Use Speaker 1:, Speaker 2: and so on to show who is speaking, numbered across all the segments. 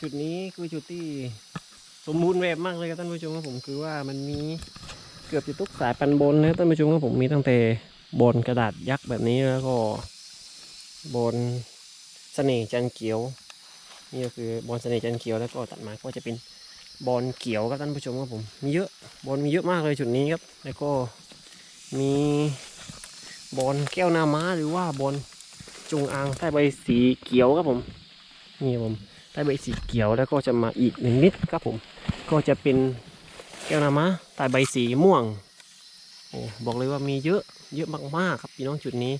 Speaker 1: จุดนี้คือจุดที่สมบูรณ์แบบมากเลยครับท่านผู้ชมครับผมคือว่ามันมีเกือบจะทุกสายพันธุ์บนนะครับท่านผู้ชมครับผมมีตั้งแต่บนกระดาษยักษ์แบบนี้แล้วก็บนเสน่ห์จันเขียวนี่ก็คือบอลเสน่ห์จันเขียวแล้วก็ตัดมาก็จะเป็นบอลเขียวครับท่านผู้ชมครับผมมีเยอะบอลมีเยอะมากเลยจุดนี้ครับ แล้วก็มีบอลแก้วนาม้าหรือว่าบอลจงอางใต้ใบสีเขียวครับผมนี่ผม ใต้ใบสีเขียวแล้วก็จะมาอีกหนึ่งนิดครับผม ก็จะเป็นแก้วน้าม้าใต้ใบสีม่วงโอ้บอกเลยว่ามีเยอะเยอะมากๆครับพี่น้องจุดนี้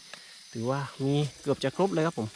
Speaker 1: ถือว่ามีเกือบจะครบเลยครับผม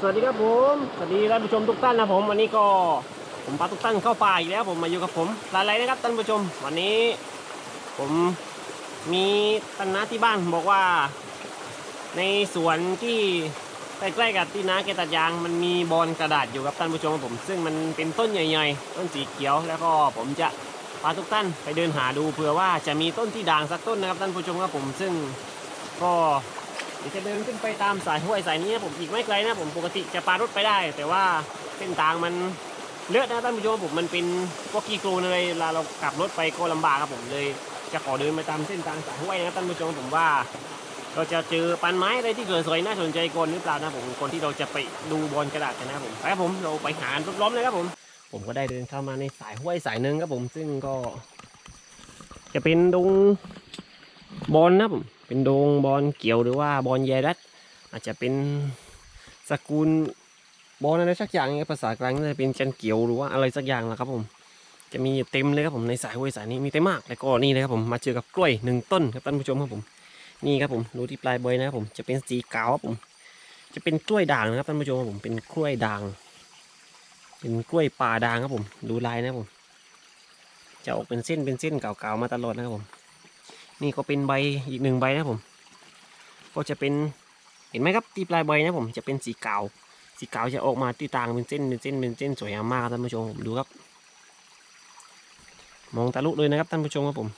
Speaker 1: สวัสดีครับผมสวัสดีท่านผู้ชมทุกท่านนะผมวันนี้ก็ผมพาทุกท่านเข้าป่าอีกแล้วผมมาอยู่กับผมลายไรนะครับท่านผู้ชม วันนี้ผมมีตันนาที่บ้านบอกว่า ในสวนที่ใกล้ๆกับที่นาแกตัดยางมันมีบอลกระดาษอยู่ครับท่านผู้ชมครับผม ซึ่งมันเป็นต้นใหญ่ๆต้นสีเขียวแล้วก็ผมจะพาทุกท่านไปเดินหาดูเผื่อว่าจะมีต้นที่ด่างสักต้นนะครับท่านผู้ชมครับผมซึ่งก็ เดี๋ยวจะเดินขึ้นไปตามสายห้วยสายนี้นะผมอีกไม่ไกลนะผมปกติจะปารถไปได้ แต่ว่าเส้นทางมันเลอะนะท่านผู้ชมผมมันเป็นพวกกีโกนเลยเวลาเรากลับรถไปก็ลำบากครับผมเลย จะขอเดินไปตามเส้นทางสายห้วยนะท่านผู้ชมผมว่าเราจะเจอปันไม้อะไรที่สวยๆน่าสนใจก่อนหรือเปล่านะผมคนที่เราจะไปดูบอลกระดาษกันนะผมไปครับผมเราไปหาล้อมเลยครับผม ผมก็ได้เดินเข้ามาในสายห้วยสายหนึ่งครับผมซึ่งก็ จะเป็นดงบอลนะผม เป็นโดงบอลเกี่ยวหรือว่าบอลแยรัดอาจจะเป็นสกุลบอลอะไรสักอย่างภาษากลางน่าจะเป็นจันเกี่ยวหรือว่าอะไรสักอย่างละครับผม จะมีเต็มเลยครับผมในสายห้วยสายนี้มีเต็มมากแล้วก็นี่เลยครับผมมาเจอกับกล้วยหนึ่งต้นครับท่านผู้ชมครับผมนี่ครับผมดูที่ปลายใบนะครับผมจะเป็นสีขาวครับผม จะเป็นกล้วยด่างนะครับท่านผู้ชมครับผมเป็นกล้วยด่าง เป็นกล้วยป่าด่างครับผม ดูลายนะครับผม จะออกเป็นเส้นเป็นเส้นเก่าๆมาตลอดนะครับผม นี่ก็เป็นใบอีกหนึ่งใบนะผม ก็จะเป็นเห็นไหมครับที่ปลายใบนะผมจะเป็นสีขาว สีขาวจะออกมาที่ต่างเป็นเส้นเป็นเส้นเป็นเส้นสวยงามมากครับท่านผู้ชมผมดูครับ มองทะลุเลยนะครับท่านผู้ชมครับผม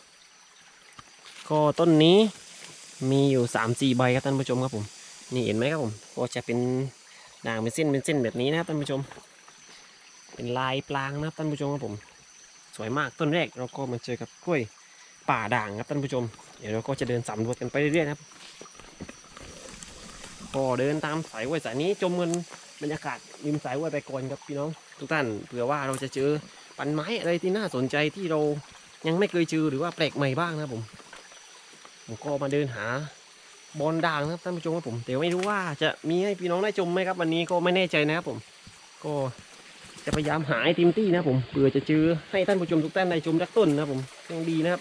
Speaker 1: ก็ต้นนี้มีอยู่สามสี่ใบครับท่านผู้ชมครับผม นี่เห็นไหมครับผมก็จะเป็นด่างเป็นเส้นเป็นเส้นแบบนี้นะครับท่านผู้ชม เป็นลายปลางนะครับท่านผู้ชมครับผม สวยมากต้นแรกเราก็มาเจอกับกล้วย ป่าด่างครับท่านผู้ชม เดี๋ยวเราก็จะเดินสำรวจกันไปเรื่อยๆนะครับก็เดินตามสายห้วยสายนี้จมเงินบรรยากาศริมสายห้วยไปก่อนครับพี่น้อง ทุกท่านเผื่อว่าเราจะเจอปันไม้อะไรที่น่าสนใจที่เรายังไม่เคยเจอหรือว่าแปลกใหม่บ้างนะผมผมก็มาเดินหาบอลด่างนะครับท่านผู้ชมครับผมแต่ไม่รู้ว่าจะมีให้พี่น้องได้ชมไหมครับ วันนี้ก็ไม่แน่ใจนะครับผม ก็ จะพยายามหาไอติมตี้นะผมเผื่อจะเจอให้ท่านผู้ชมทุกท่านได้ชมสักต้นนะผมยังดีนะครับ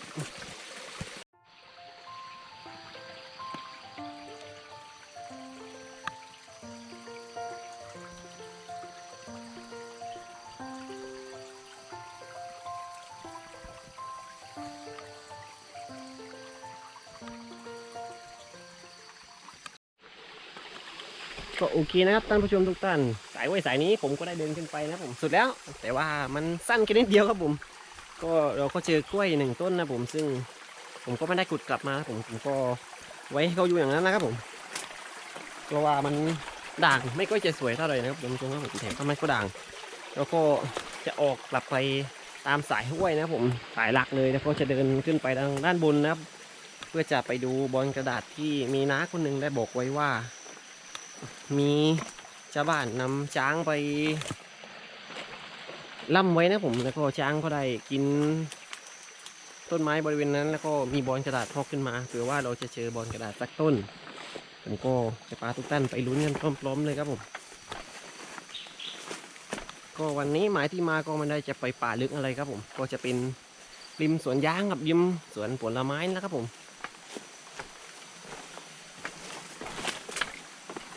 Speaker 1: ก็โอเคนะครับท่านผู้ชมทุกท่าน สายไว้สายนี้ผมก็ได้เดินขึ้นไปนะผมสุดแล้ว แต่ว่ามันสั้นแค่นิดเดียวครับผม ก็เราก็เจอกล้วยหนึ่งต้นนะผมซึ่งผมก็ไม่ได้ขุดกลับมาผมผมก็ไว้ให้เขาอยู่อย่างนั้นนะครับผมเพราะว่ามันด่างไม่ค่อยจะสวยเท่าไหร่นะครับท่านผู้ชมครับผมแถมทำไมก็ด่าง แล้วก็จะออกกลับไปตามสายห้วยนะผมสายหลักเลยแล้วก็จะเดินขึ้นไปทางด้านบนนะครับ เพื่อจะไปดูบอลกระดาษที่มีน้าคนหนึ่งได้บอกไว้ว่า มีชาวบ้านนำช้างไปล่ำไว้นะผมแล้วก็ช้างก็ได้กิน ต้นไม้บริเวณนั้น แล้วก็มีบอลกระดาษพอกขึ้นมาเผื่อว่าเราจะเจอบอลกระดาษสักต้นผมก็จะพาทุกท่านไปลุ้นกันพร้อมๆเลยครับผมก็วันนี้หมายที่มาก็ไมันได้จะไปป่าลึกอะไรครับผม ก็จะเป็นริมสวนยางกับริมสวนผลไม้นะครับผม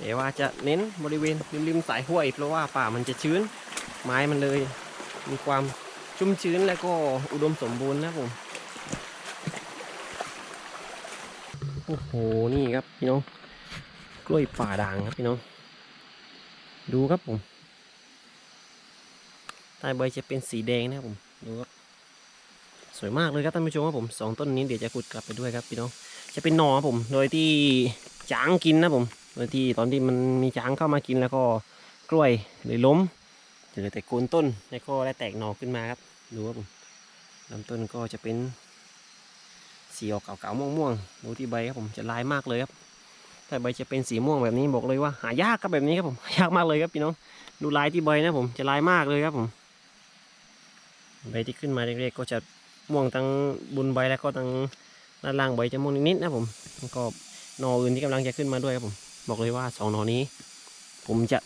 Speaker 1: แต่ว่าจะเน้นบริเวณริมริมสายห้วย เพราะว่าป่ามันจะชื้น ไม้มันเลย มีความชุ่มชื้นและก็อุดมสมบูรณ์นะผมโอ้โหนี่ครับพี่น้องกล้วยป่าด่างครับพี่น้องดูครับผมใต้ใบจะเป็นสีแดงนะครับผมดูครับสวยมากเลยครับท่านผู้ชมครับผมสองต้นนี้เดี๋ยวจะขุดกลับไปด้วยครับพี่น้องจะเป็นหน่อผม โดยที่จางกินนะผม โดยที่ตอนที่มันมีจ้างเข้ามากินแล้วก็กล้วยเลยล้มเหลือแต่โคนต้นแล้วก็ได้แตกหน่อขึ้นมาครับดูครับผมลำต้นก็จะเป็นสีออกเก่าๆม่วงๆดูที่ใบครับผมจะลายมากเลยครับแต่ใบจะเป็นสีม่วงแบบนี้บอกเลยว่าหายากครับแบบนี้ครับผมยากมากเลยครับพี่น้องดูลายที่ใบนะผมจะลายมากเลยครับผมใบที่ขึ้นมาเล็กๆก็จะม่วงทั้งบนใบแล้วก็ทั้งด้านล่างใบจะม่วงนิดๆนะผมแล้วก็หนออื่นที่กำลังจะขึ้นมาด้วยครับผม บอกเลยว่าสองหนอนี้ ผมจะ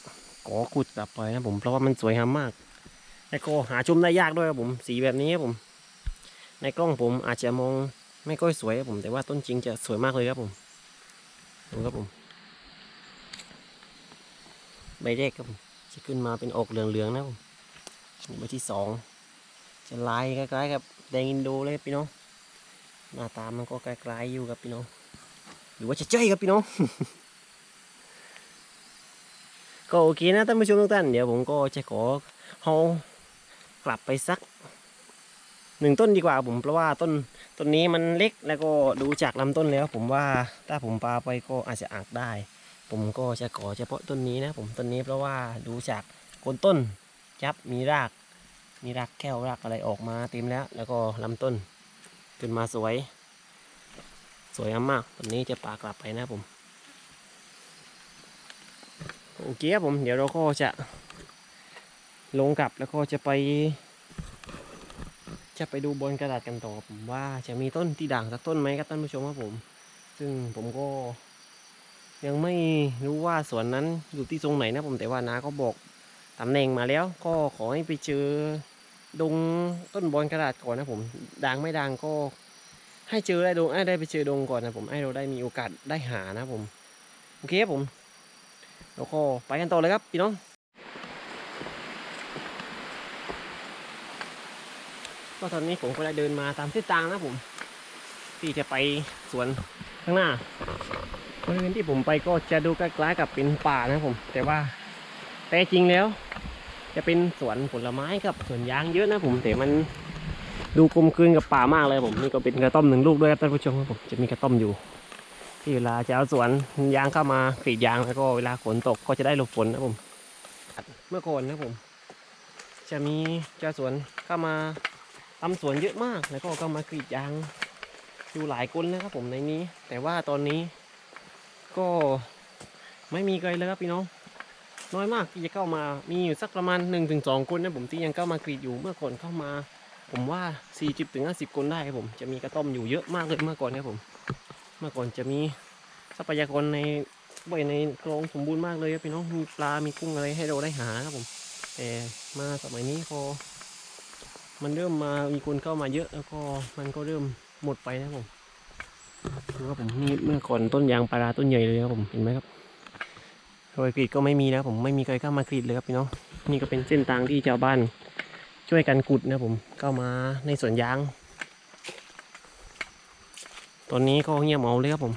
Speaker 1: ขอขุดกลับไปนะผมเพราะว่ามันสวยงามมากแล้วก็หาชมได้ยากด้วยครับผมสีแบบนี้ครับผม ในกล้องผมอาจจะมองไม่ค่อยสวยครับผม แต่ว่าต้นจริงจะสวยมากเลยครับผมดูครับผมใบแรกครับผมจะขึ้นมาเป็นออกเหลืองๆนะครับผมใบที่สองจะลายคล้ายๆกับแดงอินโดเลยพี่น้องหน้าตามันก็คล้ายๆอยู่ครับพี่น้องหรือว่าจะเจ้ยครับพี่น้อง ก็โอเคนะท่านผู้ชมทุกท่านเดี๋ยวผมก็จะขอเอากลับไปสักหนึ่งต้นดีกว่าผมเพราะว่าต้นต้นนี้มันเล็กแล้วก็ดูจากลำต้นแล้ว ผมว่าถ้าผมปาไปก็อาจจะอักได้ ผมก็จะขอเฉพาะต้นนี้นะ ผมต้นนี้เพราะว่าดูจากโคนต้นจับมีราก มีรากแก้วรากอะไรออกมาเต็มแล้ว แล้วก็ลำต้นขึ้นมาสวย สวยมมากต้นนี้จะปากลับไปนะผม โอเคครับผมเดี๋ยวเราก็จะลงกลับแล้วก็จะไป จะไปดูบนกระดาษกันต่อผมว่าจะมีต้นที่ด่างสักต้นไหมครับท่านผู้ชมครับผม ซึ่งผมก็ ยังไม่รู้ว่าสวนนั้นอยู่ที่ตรงไหนนะผมแต่ว่านาก็บอกตำแหน่งมาแล้ว ก็ขอให้ไปเจอดงต้นบอนกระดาษก่อนนะผมด่างไม่ด่างก็ ให้เจอได้ดงให้ได้ไปเจอดงก่อนนะผมให้เราได้มีโอกาสได้หานะผมโอเคครับผม แล้วก็ไปกันต่อเลยครับพี่น้องก็ตอนนี้ผมก็ได้เดินมาตามเส้นทางนะผมที่จะไปสวนข้างหน้าบริเวณที่ผมไปก็จะดูใกล้ๆกับเป็นป่านะผม แต่ว่าแต่จริงแล้ว จะเป็นสวนผลไม้กับสวนยางเยอะนะผมแต่มันดูกลมกลืนกับป่ามากเลยผมนี่ก็เป็นกระต้อมหนึ่งลูกด้วยครับท่านผู้ชมครับผมจะมีกระต้อมอยู่ ที่เวลาจะเอาสวนยางเข้ามากรีดยางแล้วก็เวลาฝนตกก็จะได้หลบฝนนะผมเมื่อก่อนนะผม จะมีเจ้าสวนเข้ามาทำสวนเยอะมากแล้วก็เข้ามากรีดยางอยู่หลายคนนะครับผมในนี้ แต่ว่าตอนนี้ก็ไม่มีใครเลยครับพี่น้องน้อยมากที่จะเข้ามามีอยู่สักประมาณ1นถึงสคนนะผมที่ยังเข้ามากรีดอยู่เมื่อก่อนเข้ามา ผมว่า 40ถึง50 คนได้ครับผม จะมีกระต้อมอยู่เยอะมากเลยเมื่อก่อนครับผม เมื่อก่อนจะมีทรัพยากรในบ่อยในคลองสมบูรณ์มากเลยครับพี่น้องมีปลา มีกุ้งอะไรให้เราได้หาครับผม แต่มาสมัยนี้พอ มันเริ่มมามีคนเข้ามาเยอะแล้วก็มันก็เริ่มหมดไปนะผมดูครับผมนี่เมื่อก่อนต้นยางปลาราต้นใหญ่เลยครับผมเห็นไหมครับรอยกรีดก็ไม่มีนะผมไม่มีใครเข้ามากรีดเลยครับพี่น้องนี่ก็เป็นเส้นทางที่ชาวบ้านช่วยกันกุดนะครับผมเข้ามาในสวนยาง ตอนนี้ก็เงียบเหงาเลยครับผม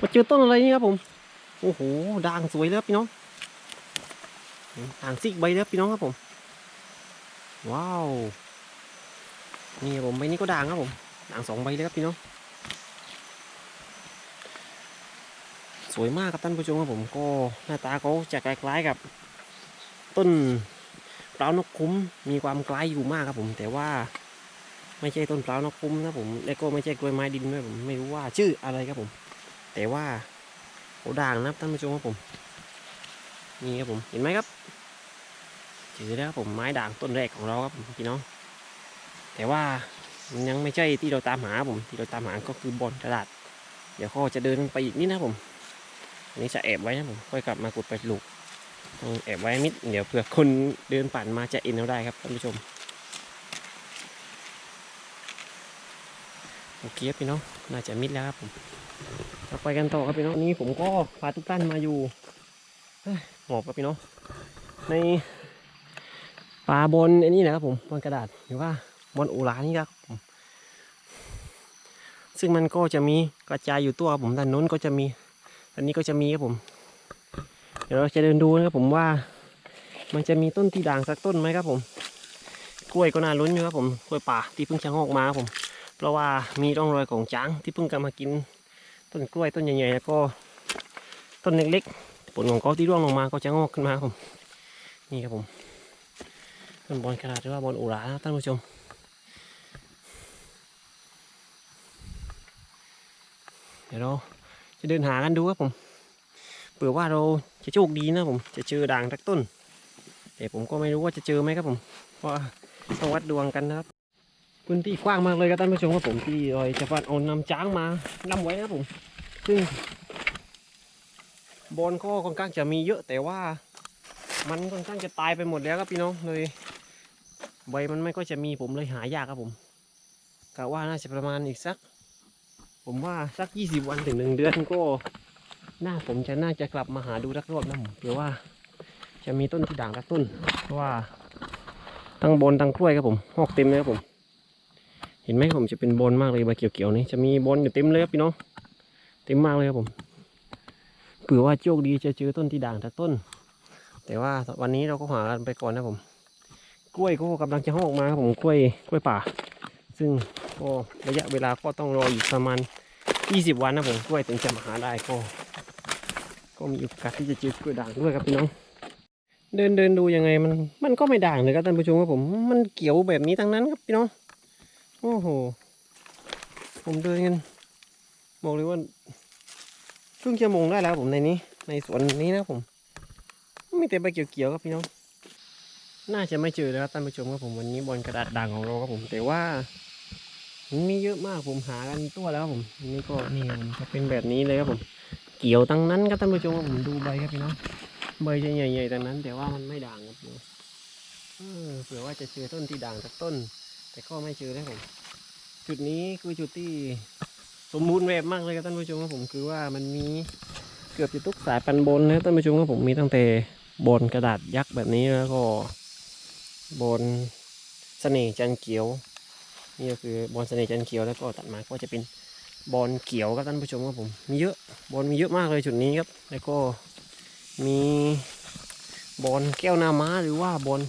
Speaker 1: มาเจอต้นอะไรนี่ครับผม โอ้โห ด่างสวยเลยพี่น้อง ด่างซิกใบเลยพี่น้องครับผม ว้าว นี่ผมใบนี้ก็ด่างครับผม ด่างสองใบเลยครับพี่น้อง สวยมากครับท่านผู้ชมครับผม ก็หน้าตาเขาจะคล้ายๆกับ ต้นพร้านกคุ้ม มีความคล้ายอยู่มากครับผม แต่ว่า ไม่ใช่ต้นพร้าวนกคุ้มนะผม และก็ไม่ใช่กล้วยไม้ดินด้วยผมไม่รู้ว่าชื่ออะไรครับผม แต่ว่าโหด่างนะท่านผู้ชมครับผม นี่ครับผมเห็นไหมครับเจอแล้วครับผมไม้ด่างต้นแรกของเราครับพี่น้อง แต่ว่ามันยังไม่ใช่ที่เราตามหาผมที่เราตามหาก็คือบอลกระดาษเดี๋ยวก็จะเดินไปอีกนิดนะผมอันนี้จะแอบไว้นะผมค่อยกลับมากดไปลูกต้องแอบไว้มิดเดี๋ยวเผื่อคนเดินผ่านมาจะเอ็นเอาได้ครับท่านผู้ชม โอเคพี่น้องน่าจะมิดแล้วครับผมเราไปกันต่อครับพี่น้องนี้ผมก็พาทุกท่านมาอยู่หมอบครับพี่น้องในป่าบนอันนี้นะครับผมบนกระดาษหรือว่าบนอุรานี่ครับผมซึ่งมันก็จะมีกระจายอยู่ตัวครับผมด้านโน้นก็จะมีอันนี้ก็จะมีครับผม เดี๋ยวเราจะเดินดูนะครับผมว่า มันจะมีต้นที่ด่างสักต้นไหมครับผม กล้วยก็น่าลุ้นอยู่ครับผมกล้วยป่าที่เพิ่งจะงอกมาครับผม เพราะว่ามีร่องรอยของช้างที่เพิ่งกำมากินต้นกล้วยต้นใหญ่ๆแล้วก็ต้นเล็กๆผลของเขาที่ร่วงลงมาก็จะงอกขึ้นมาครับผมนี่ครับผมต้นบอลขนาดหรือว่าบอลอุรานะท่านผู้ชมเดี๋ยวเราจะเดินหากันดูครับผมเผื่อว่าเราจะโชคดีนะผมจะเจอด่างสักต้นแต่ผมก็ไม่รู้ว่าจะเจอไหมครับผมเพราะต้องวัดดวงกันนะครับ พื้นที่กว้างมากเลยครับท่านผู้ชมครับผมที่เราจะฟัดเอานำจ้างมานำไว้นะครับผมซึ่งบอลก็ค่อนข้างจะมีเยอะแต่ว่ามันค่อนข้างจะตายไปหมดแล้วครับพี่น้องเลยใบมันไม่ก็จะมีผมเลยหายากครับผมกะว่าน่าจะประมาณอีกสัก ผมว่าสัก 20 วันถึงหนึ่งเดือนก็หน้าผมจะน่าจะกลับมาหาดูรักรอบนะผมเผื่อว่าจะมีต้นที่ด่างรักต้นเพราะว่าทั้งบนทั้งกล้วยครับผมหอกเต็มเลยครับผม เห็นไหมครับผมจะเป็นบนมากเลยใบเขียวๆนี้จะมีบนอยู่เต็มเลยครับพี่น้องเต็มมากเลยครับผมเผื่อว่าโชคดีจะเจอต้นที่ด่างสักต้น แต่ว่าวันนี้เราก็หากันไปก่อนนะผม กล้วยก็กำลังจะห้อกมาครับผมกล้วยกล้วยป่า ซึ่งก็ระยะเวลาก็ต้องรออีกประมาณ 20 วันนะผมกล้วยถึงจะมาหาได้ก็ก็มีโอกาสที่จะเจอกล้วยด่างด้วยครับพี่น้องเดินเดินดูยังไงมันมันก็ไม่ด่างเลยครับท่านผู้ชมครับผมมันเกี่ยวแบบนี้ทั้งนั้นครับพี่น้อง โอ้โห ผมเดินกันบอกเลยว่าครึ่งชั่วโมงได้แล้วผมในนี้ ในสวนนี้นะผมมีแต่ใบเกี่ยวๆครับพี่น้อง น่าจะไม่เจอแล้วครับท่านผู้ชมครับผมวันนี้บนกระดาษด่างของเราครับผม แต่ว่ามันมีเยอะมากผมหากันตัวแล้วครับผมนนี้ก็นี่จะเป็นแบบนี้เลยครับผม เกี่ยวตั้งนั้นครับท่านผู้ชมครับผมดูใบครับพี่น้องใบจะใหญ่ๆตั้งนั้น แต่ว่ามันไม่ด่างครับผมเออเผื่อว่าจะเจอต้นที่ด่างสักต้น แต่ก็ไม่เจอแล้วผม จุดนี้คือจุดที่สมบูรณ์แบบมากเลยครับท่านผู้ชมครับผมคือว่ามันมีเกือบจะทุกสายพันบนนะท่านผู้ชมครับผมมีตั้งแต่บนกระดาษยักษ์แบบนี้แล้วก็บนเสน่ห์จันเขียว นี่ก็คือบอลเสน่ห์จันเขียวแล้วก็ตัดมาก็จะเป็นบอลเขียวครับท่านผู้ชมครับผมมีเยอะบอลมีเยอะมากเลยจุดนี้ครับ แล้วก็มีบอลแก้วนาม้าหรือว่าบอล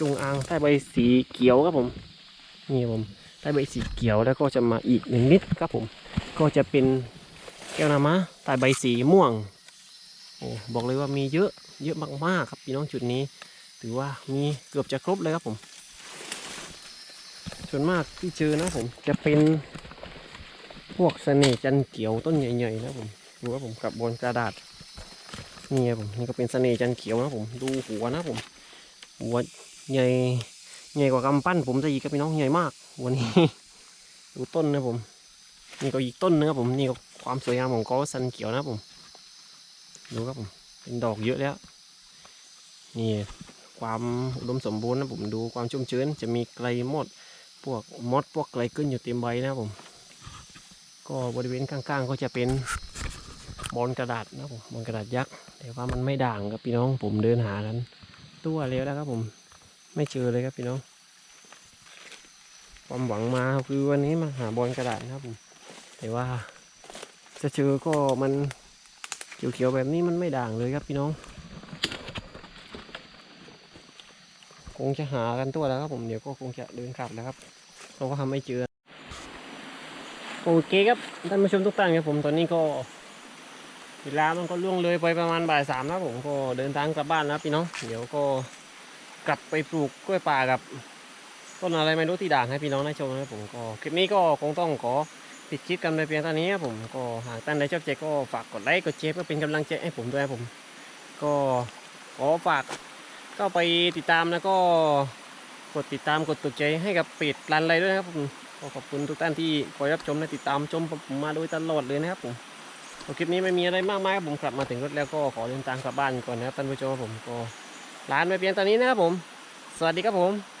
Speaker 1: จงอางใต้ใบสีเขียวครับผม นี่ผมใต้ใบสีเขียวแล้วก็จะมาอีกหนึ่งนิดครับผม ก็จะเป็นแก้วน้าม้าใต้ใบสีม่วงโอ้บอกเลยว่ามีเยอะเยอะมากๆครับพี่น้องจุดนี้ ถือว่ามีเกือบจะครบเลยครับผม ส่วนมากที่เจอนะผมจะเป็นพวกเสน่ห์จันเขียวต้นใหญ่ๆนะผมดูครับผมกับบนกระดาษนี่ครับผมนี่ก็เป็นเสน่ห์จันเขียวนะผมดูหัวนะผมหัวใหญ่ ใหญ่กว่ากำปั้นผมจะอีกครับพี่น้องใหญ่มากหัวนี้ ดูต้นนะผม นี่ก็อีกต้นนึงครับผมนี่ก็ความสวยงามของกอสันเขียวนะผม ดูครับผม เป็นดอกเยอะแล้ว นี่ความอุดมสมบูรณ์นะผมดูความชุ่มชื้นจะมีไกลมด พวกมดพวกไกลขึ้นอยู่เต็มใบนะผม ก็บริเวณข้างๆก็จะเป็นบอลกระดาษนะผมบอลกระดาษยักษ์แต่ว่ามันไม่ด่างครับพี่น้องผมเดินหากันตัวเร็วแล้วครับผม ไม่เจอเลยครับพี่น้อง ความหวังมาคือวันนี้มาหาบอลกระดาษนะครับผมแต่ว่าจะเจอก็มันเขียวๆแบบนี้มันไม่ด่างเลยครับพี่น้อง คงจะหากันตัวแล้วครับผมเดี๋ยวก็คงจะเดินกลับแล้วครับเพราะว่าทำไม่เจอโอเคครับท่านผู้ชมทุกท่านครับผมตอนนี้ก็เวลามันก็ล่วงเลยไปประมาณบ่ายสามแล้วผมก็เดินทางกลับบ้านแล้วพี่น้องเดี๋ยวก็ กลับไปปลูกกล้วยป่ากับ ต้นอะไรไม่รู้ที่ด่างให้พี่น้องได้ชมนะผมก็คลิปนี้ก็คงต้องขอปิดคลิปกันไปเพียงเท่านี้ผมก็หากท่านใดชอบใจก็ฝากกดไลค์กดแชร์เพื่อเป็นกำลังใจให้ผมด้วยครัผม ก็ขอฝากก็ไปติดตามแล้วก็กดติดตามกดติดใจให้กับเพดรันไรด้วยนะครับผมขอบคุณทุกท่านที่คอยรับชมและติดตามชมผมมาโดยตลอดเลยนะครับผมคลิปนี้ไม่มีอะไรมากมายครับผมกลับมาถึงรถแล้วก็ขอเดินทางกลับบ้านก่อนนะครับท่านผู้ชมผมก็ ร้านไว้เพียงตอนนี้นะครับผม สวัสดีครับผม